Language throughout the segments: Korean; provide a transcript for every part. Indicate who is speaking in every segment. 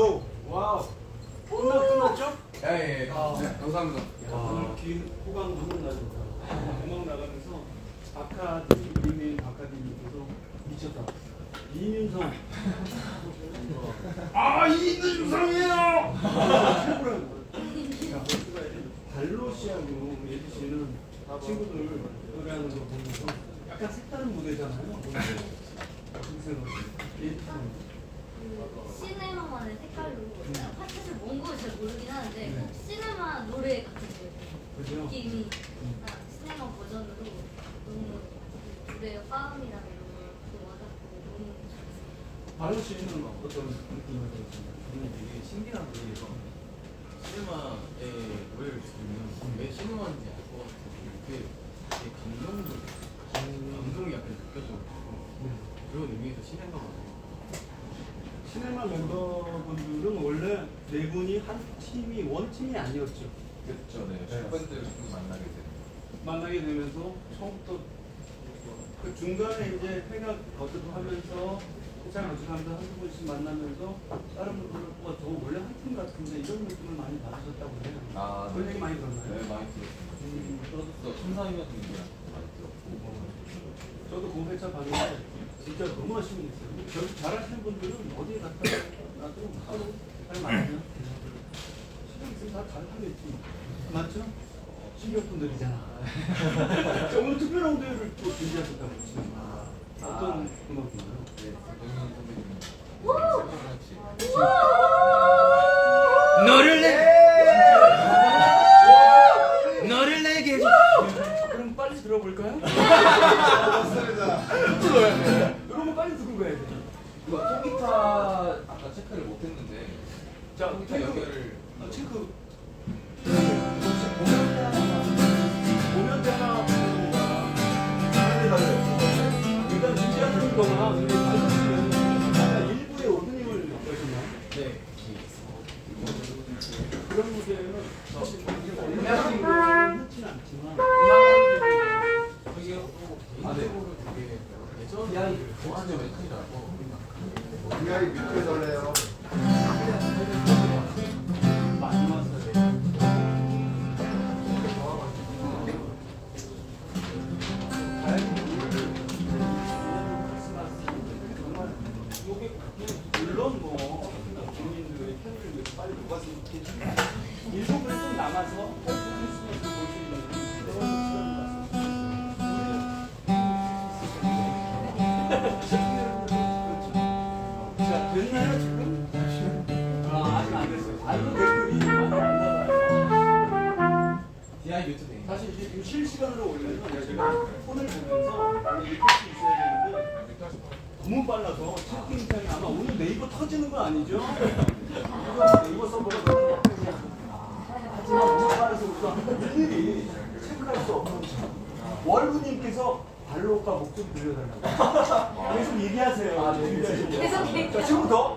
Speaker 1: 브라보. 와우. 끝났 끝났죠?
Speaker 2: 예, 예.
Speaker 1: 아.
Speaker 2: 네, 감사합니다.
Speaker 1: 야, 오늘 긴 호강 한번 나준다. 음악 나가면서 박하디 이민 박하디님께서 미쳤다. 이민성. 아 이민성이에요. 최고라고. 야, 벌써가 이제 발로 씨하고 예지 씨는 친구들 노래하는 거 보면서 약간 색다른 무대잖아요. 오늘. 어떻게 생각하세요? 예지 씨는.
Speaker 3: 그 시네마만의 색깔로 사실 뭔가 잘 모르긴 하는데
Speaker 1: 네.
Speaker 3: 꼭 시네마 노래 같은 거예요.
Speaker 1: 그죠?
Speaker 3: 느낌이 아, 시네마 버전으로 너무 그 노래의 화음이랑 이런 거 와닿고 너무 좋았어요.
Speaker 1: 발로 씨는 어떤 느낌을 받으셨나요?
Speaker 4: 저는 되게 신기한 게 시네마에 노래를 들으면 왜 시네마인지 알 것 같아요. 되게 감동도 감동이 약간 느껴져가지고
Speaker 1: 네.
Speaker 4: 그런 의미에서 시네마가
Speaker 1: 시네마 멤버분들은 원래 네 분이 한 팀이 원 팀이 아니었죠.
Speaker 2: 그렇죠, 네.
Speaker 1: 네.
Speaker 2: 첫 번째로 좀 만나게 된.
Speaker 1: 만나게 되면서 처음부터 그 중간에 이제 회가 거듭하면서 회장 거듭하면서 한두 분씩 만나면서 다른 분들과 저 원래 한 팀 같은데 이런 느낌을 많이 받으셨다고 해요.
Speaker 2: 아,
Speaker 1: 그런 얘기 많이 들었나요?
Speaker 2: 네, 많이 들었습니다.
Speaker 1: 음,
Speaker 2: 프로듀서 천사이었던 얘기랑 많이 들었고.
Speaker 1: 저도 그 회차 봤는데 진짜 너무 아쉬운 게 있어요. 저기 잘하시는 분들은 어디에 갖다 놔도 하루 잘 맞으면 신경 쓰면 다 잘하겠지. 맞죠? 신경분들이잖아. 오늘 특별한 무대를 또 준비하셨다고 지금. 어떤 음악인가요?
Speaker 2: 네, 선배님. 같이.
Speaker 1: 빨라서 채팅 창이 아마 오늘 네이버 터지는 거 아니죠? 네이버 서버가 약해서 하지만 너무 빨라서 우리가 일일이 체크할 수 없는 참. 월부님께서 발로가 목소리 들려달라고 계속 얘기하세요. 아, 네.
Speaker 3: 계속.
Speaker 1: 자, 지금부터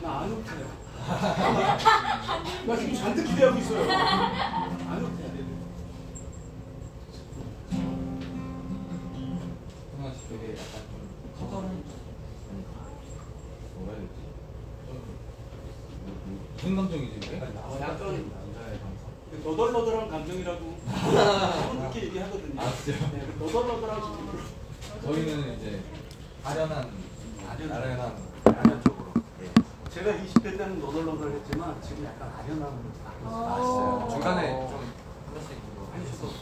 Speaker 1: 나안 웃겨요. 나 지금 잔뜩 기대하고 있어요.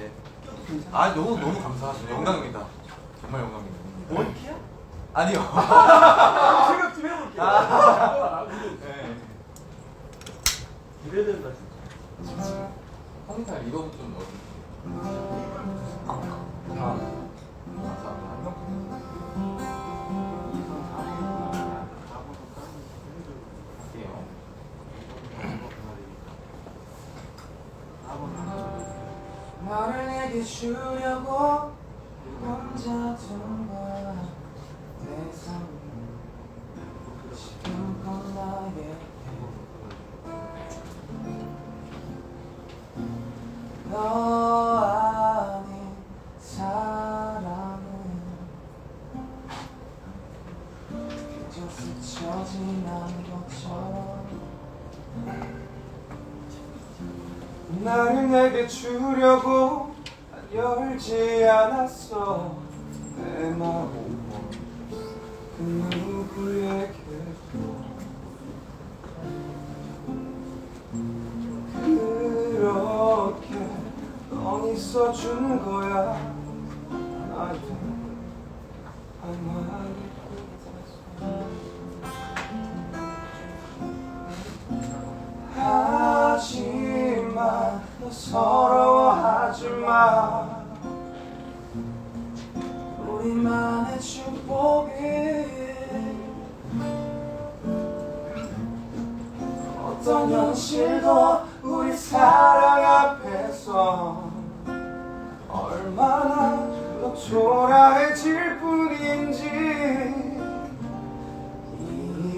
Speaker 1: 돼.
Speaker 2: 아 너무 너무 감사하죠. 영광입니다. 정말 영광입니다.
Speaker 1: 원키야?
Speaker 2: 아니요.
Speaker 1: 생각 좀 해볼게요. 아,
Speaker 2: 네.
Speaker 1: 이래야 된다 진짜.
Speaker 2: 홍사 이거부터 좀 넣어주세요. 아,
Speaker 5: 내게 주려고 혼자 둔 거야. 대상 지금껏 나에게. 너 아닌 사랑은 그저 스쳐 지난 것처럼. 나를 내게 주려고 열지 않았어. 내 마음 그 누구에게도 그렇게 넌 있어준 거야. 나한테 할 말이 하지마 너 서러워하지마 우리만의 축복이 어떤 현실도 우리 사랑 앞에서 얼마나 더 초라해질 뿐인지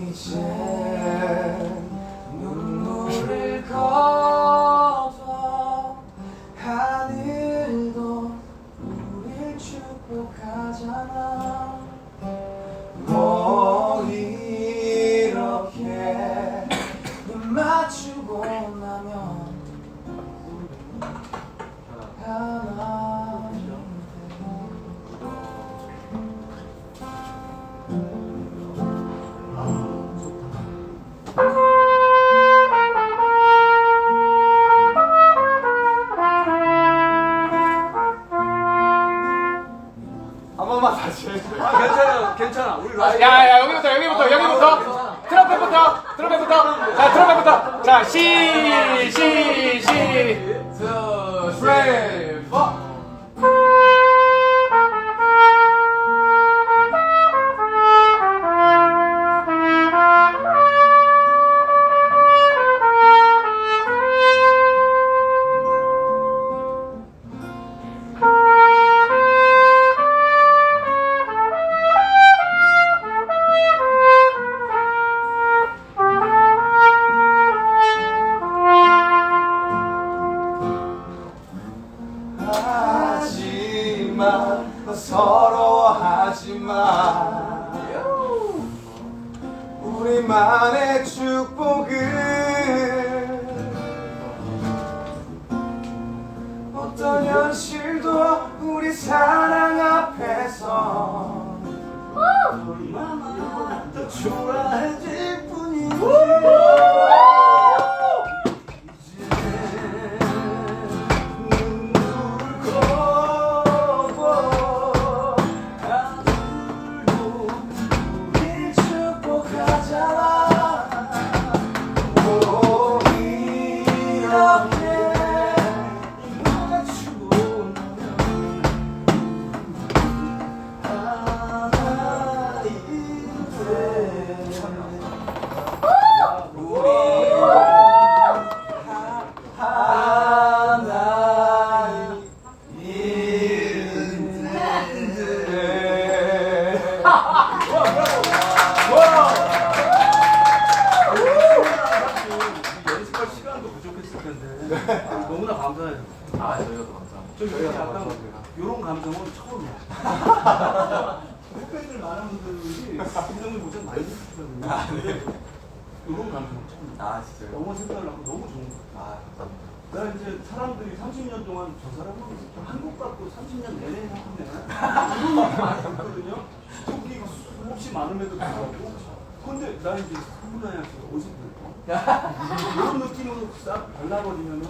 Speaker 5: 이제 해주세요.
Speaker 1: 아 괜찮아 괜찮아. 우리 라스.
Speaker 5: 야야 여기부터 여기부터 여기부터 트럼펫부터 트럼펫부터 자 트럼펫부터 자 시 시시 프레이
Speaker 1: 너무나 감사해요.
Speaker 2: 아, 저희가 더 감사합니다.
Speaker 1: 저 이렇게 약간 이런 감성은 처음이야. 팬들 많은 분들이 이런 모션 많이 듣거든요. 이런 감성은 처음이야.
Speaker 2: 아, 진짜요?
Speaker 1: 너무 색달라고 너무 좋은 거.
Speaker 2: 아, 감사합니다.
Speaker 1: 나 이제 사람들이 30년 동안 저 사람은 한국 갖고 30년 내내 하네. 이런 얘기 많이 듣거든요. 속이 수없이 많음에도 불구하고. 근데 나 이제 씨 어디서 들고 이런 느낌으로 싹 발라버리면은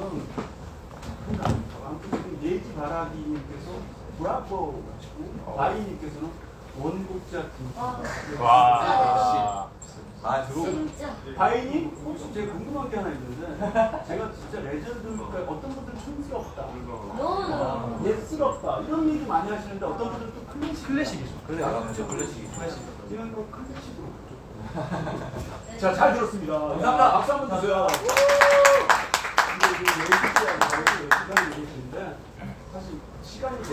Speaker 1: 아무튼 예지 바라기님께서 브라보 아이님께서는 원곡자 김
Speaker 3: 와.
Speaker 5: 와.
Speaker 2: 아 들어오고
Speaker 3: 진짜.
Speaker 1: 바이님 혹시 제가 궁금한 게 하나 있는데 제가 진짜 레전드니까 어떤 분들 촌스럽다.
Speaker 3: 너무
Speaker 1: 예스럽다. 이런 얘기 많이 하시는데 어떤 분들은 또 클래식 클래식이죠.
Speaker 2: 클래 아 그렇죠. 클래식이
Speaker 1: 이런 거 클래식으로 자, 잘 들었습니다.
Speaker 2: 감사합니다.
Speaker 1: 박수 한번 주세요. 근데 지금 12시간 거의 10시간이 되시는데 사실 시간이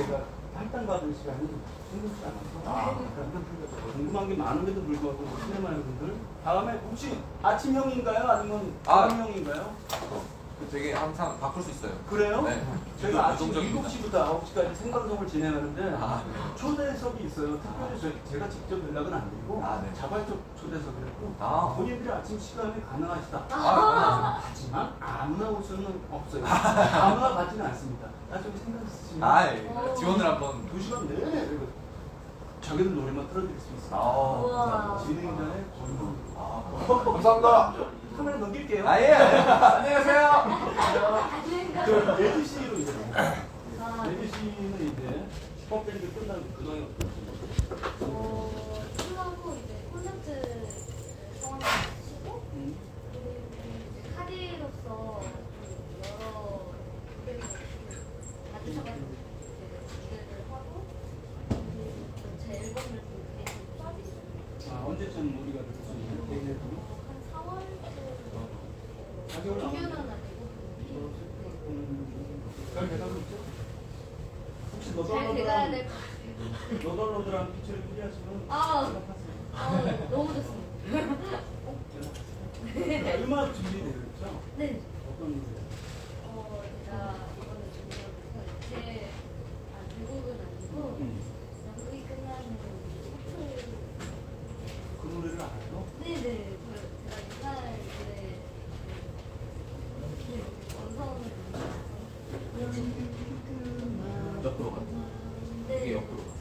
Speaker 1: 생기지 않아서 그러니까 궁금한 게 많은데도 불구하고 시네마의 분들 다음에 혹시 아침형인가요? 아니면
Speaker 2: 아.
Speaker 1: 저녁형인가요?
Speaker 2: 되게 항상 바꿀 수 있어요
Speaker 1: 그래요?
Speaker 2: 네.
Speaker 1: 저희가 아침
Speaker 2: 유동적입니다.
Speaker 1: 7시부터 9시까지 생방송을 진행하는데
Speaker 2: 아,
Speaker 1: 초대석이 있어요. 특별히 저- 제가 직접 연락은 안 드리고
Speaker 2: 아, 네.
Speaker 1: 자발적 초대석이었고
Speaker 2: 아.
Speaker 1: 본인들이 아침 시간에 가능하시다.
Speaker 2: 아,
Speaker 1: 하지만 아무나 올 수는 없어요. 아무나 받지는 않습니다. 나중에 생각 있으시면
Speaker 2: 아 예. 지원을 한번
Speaker 1: 두 시간 내내 그리고 자기들 노래만 틀어드릴 수 있어요.
Speaker 2: 아
Speaker 3: 우와.
Speaker 1: 진행자의 권유.
Speaker 2: 아,
Speaker 6: 감사합니다.
Speaker 1: 카메라 넘길게요.
Speaker 2: 아예 안녕하세요?
Speaker 1: 저 레드 씨로 이제
Speaker 3: 아,
Speaker 1: 레드 씨는 이제 슈퍼밴드 끝나고 그동안? 어,
Speaker 3: 끝나고 이제 콘서트 상황을 마치고
Speaker 1: 음.
Speaker 3: 그리고 이제 카디로서 좀 여러 무대를 받으셔가지고 이제 무대를 하고 그리고 제 앨범을 또 이렇게 준비했어요.
Speaker 1: 아, 언제쯤 우리가 들을 수 있는 개인 앨범?
Speaker 3: 한 4월쯤
Speaker 1: 가격을 안
Speaker 3: 정규는 아니고
Speaker 1: 음, 잘 돼가고 있죠? 혹시
Speaker 3: 잘 돼가야
Speaker 1: 너덜너덜한
Speaker 3: 될 것 같아요.
Speaker 1: 너덜너덜한 피치를 필요하시면
Speaker 3: 아.
Speaker 1: 연락하세요.
Speaker 3: 아, 너무 좋습니다.
Speaker 1: 연락하세요. 음악 준비되어 있죠?
Speaker 3: 네.
Speaker 1: 어떤 노래?
Speaker 3: 어, 제가 이번에 준비한 제 아, 미국은 아니고
Speaker 1: 음.
Speaker 3: 연극이 끝나는 소출
Speaker 1: 그 노래를 알아요?
Speaker 3: 네네 그 제가 옛날 이제 그 원성을
Speaker 4: 옆으로 갔다. 이게
Speaker 3: 네.
Speaker 4: 옆으로 갔어.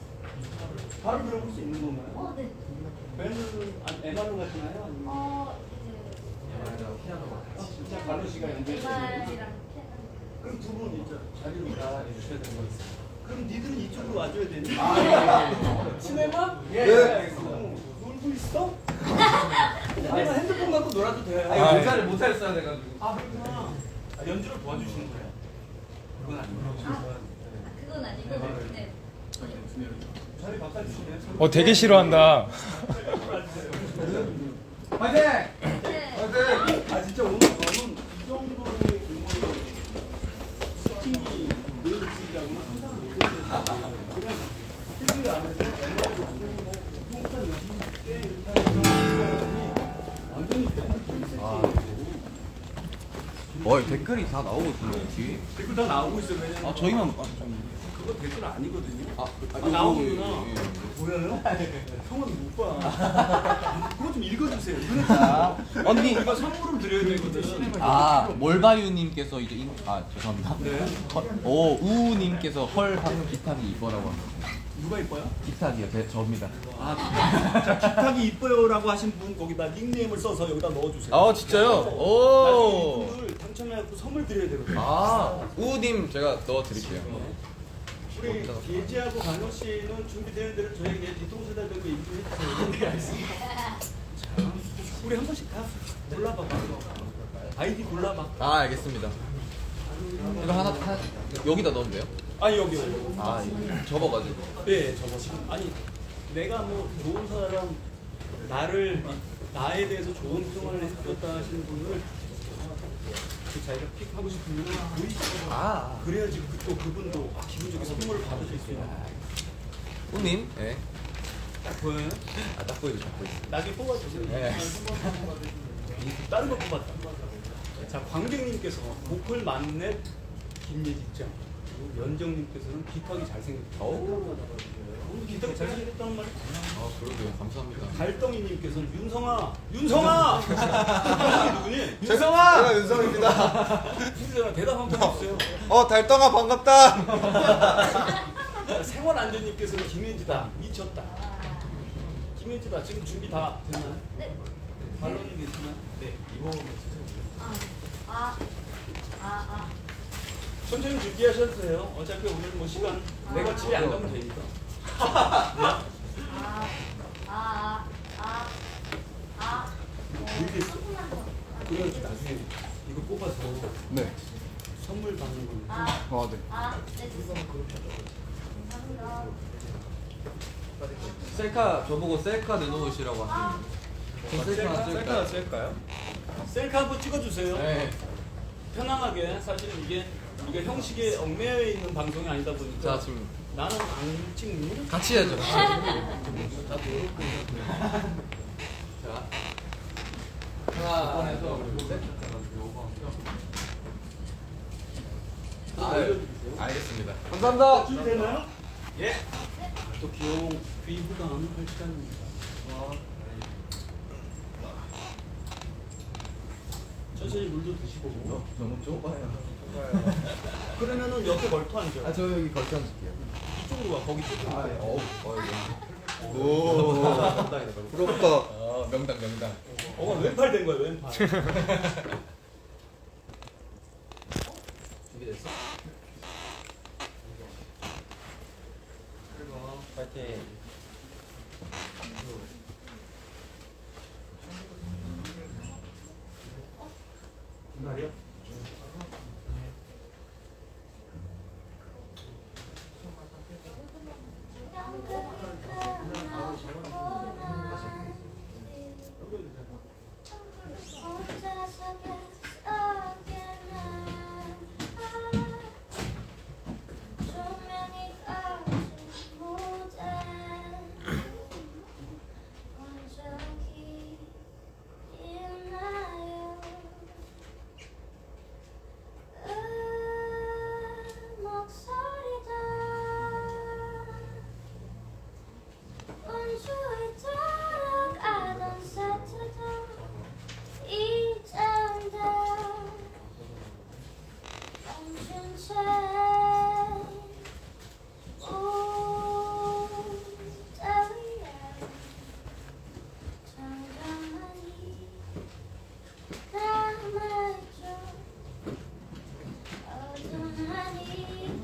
Speaker 1: 바로 들어볼 수 있는 건가요?
Speaker 3: 어, 네.
Speaker 1: 밴드는 에마로 가시나요? 아니면
Speaker 3: 어, 이제
Speaker 4: 야마랑 피아노가
Speaker 1: 아, 진짜 발로 씨가 연주해주시는
Speaker 3: MR이랑
Speaker 1: 거죠?
Speaker 3: 피아노.
Speaker 1: 그럼 두 분 진짜 자리로 가
Speaker 4: 해주셔야 되는 거 있어요.
Speaker 1: 그럼 니들은 이쪽으로 와줘야 되니?
Speaker 4: 아,
Speaker 1: 시네마?
Speaker 4: 예.
Speaker 1: 네. 놀고 있어? 아니면 핸드폰 갖고 놀아도 돼요.
Speaker 2: 아 모자를 모자를 써야 돼가지고
Speaker 1: 아, 그렇구나. 아, 연주를 도와주시는 거예요? 그건 아니고.
Speaker 3: 아, 그건 아니고 네.
Speaker 1: 자리 바꿔주시네요.
Speaker 5: 어 되게 싫어한다.
Speaker 2: 화이팅
Speaker 3: 네.
Speaker 2: 화이팅
Speaker 1: 아, 진짜 오늘 저는 이 정도의 규모의 스팅이 늘 있으리라고는 상상을 못했어요. 그냥 일주일 안에서 연락이 완전히 뭐, 통산 여기 꽤 이렇게 하는 완전히 밴드 콘셉트예요.
Speaker 4: 어 댓글이 다 나오고 있어요 뒤에.
Speaker 1: 댓글 다 나오고 있어요. 왜냐면
Speaker 4: 아 저희만
Speaker 1: 그거 댓글 아니거든요.
Speaker 4: 아,
Speaker 1: 아, 나오는구나.
Speaker 4: 예, 예.
Speaker 1: 보여요? 형은 못 봐. 그거 좀 읽어주세요. 띄는 거.
Speaker 4: 언니.
Speaker 1: 이거 선물을 드려야 되거든.
Speaker 7: 아 몰바유님께서 이제 인, 아 죄송합니다.
Speaker 1: 네.
Speaker 7: 헐, 오 우우님께서 헐 방금 기탁이 이뻐라고 합니다.
Speaker 1: 누가 이뻐요?
Speaker 7: 기탁이요, 제, 저입니다.
Speaker 1: 아, 기탁. 자, 기탁이 이뻐요라고 하신 분 거기다 닉네임을 써서 여기다 넣어주세요.
Speaker 7: 아 진짜요?
Speaker 1: 나중에
Speaker 7: 오.
Speaker 1: 이분들 당첨해갖고 선물 드려야 되거든요.
Speaker 7: 아 우우님 제가 넣어드릴게요.
Speaker 1: 우리 예지하고 강호 씨는 준비되는 대로 저에게 뒤통수다 대고 얘기해 주세요. 네, 알겠습니다. 자, 우리 한 번씩 다 골라봐. 아이디 골라봐.
Speaker 7: 아 알겠습니다. 이거 하나 하나 여기다 넣으면 돼요?
Speaker 1: 아니 여기 여기.
Speaker 7: 아 이거 접어가지고.
Speaker 1: 네, 저거 지금 아니 내가 뭐 좋은 사람 나를 나에 대해서 좋은 평을 해줬다 하시는 분을 그 자기가 픽하고 싶으면 보이시고
Speaker 7: 아
Speaker 1: 그래야지 그, 또 그분도 아, 기분 좋게 선물을 받으실 수 있는
Speaker 7: 우님, 예.
Speaker 1: 딱 보여요?
Speaker 7: 아딱 보이고 잡고 있어.
Speaker 1: 나중에 뽑아주세요.
Speaker 7: 네.
Speaker 1: 다른 거 뽑았다. 자, 광경님께서 보컬 만렙 김예직장 그리고 연정님께서는 기탁이 잘생겼다. 기탁이 잘생겼다는 말이
Speaker 7: 아 그러게요, 감사합니다.
Speaker 1: 달덩이님께서는 윤성아, 윤성아, 누구니?
Speaker 2: 죄송아 제가 윤성입니다
Speaker 1: 누구잖아 대답 한 번 해주세요.
Speaker 2: 어 달덩아 반갑다
Speaker 1: 생활안전님께서는 김현지다 미쳤다. 김현지다 지금 준비 다 됐나요?
Speaker 3: 네.
Speaker 1: 발론이 됐나요? 네. 이거
Speaker 3: 아, 아, 아, 아.
Speaker 1: 천천히 준비하셔도 돼요. 어차피 오늘 뭐 시간 내가 집에 안 가면 되니까.
Speaker 3: 아, 아, 아, 아, 아.
Speaker 1: 나중에 이거 뽑아서
Speaker 7: 네.
Speaker 1: 선물 받는 걸로.
Speaker 3: 아,
Speaker 7: 어, 네.
Speaker 3: 아, 네.
Speaker 2: 셀카 저보고 셀카 내놓으시라고 하시는 저 셀카 찍을까요?
Speaker 4: 쓸까요?
Speaker 1: 셀카 한번 찍어주세요.
Speaker 4: 네.
Speaker 1: 편안하게. 사실 이게 우리가 형식에 얽매여 있는 방송이 아니다 보니까
Speaker 2: 자 지금
Speaker 1: 나는 안 찍니?
Speaker 2: 같이 해야죠
Speaker 4: 자,
Speaker 2: 하나
Speaker 4: 해서
Speaker 2: 아,
Speaker 4: 알겠습니다.
Speaker 2: 감사합니다
Speaker 1: 줄 되나요? 예. 또 귀여운 귀부담 할 시간입니다. 천천히 물도 드시고.
Speaker 4: 너무 좁아요.
Speaker 1: 그러면은 옆에 걸터 앉아.
Speaker 4: 아, 저 여기 걸쳐 앉을게요.
Speaker 1: 이쪽으로 와. 거기 쪽으로.
Speaker 4: 아, 네. 어우, 어, 여기.
Speaker 2: 오 부럽다
Speaker 4: 어, 명당, 명당.
Speaker 1: 어, 왼팔 된 거야, 왼팔.
Speaker 4: 준비됐어?
Speaker 2: 파이팅 money.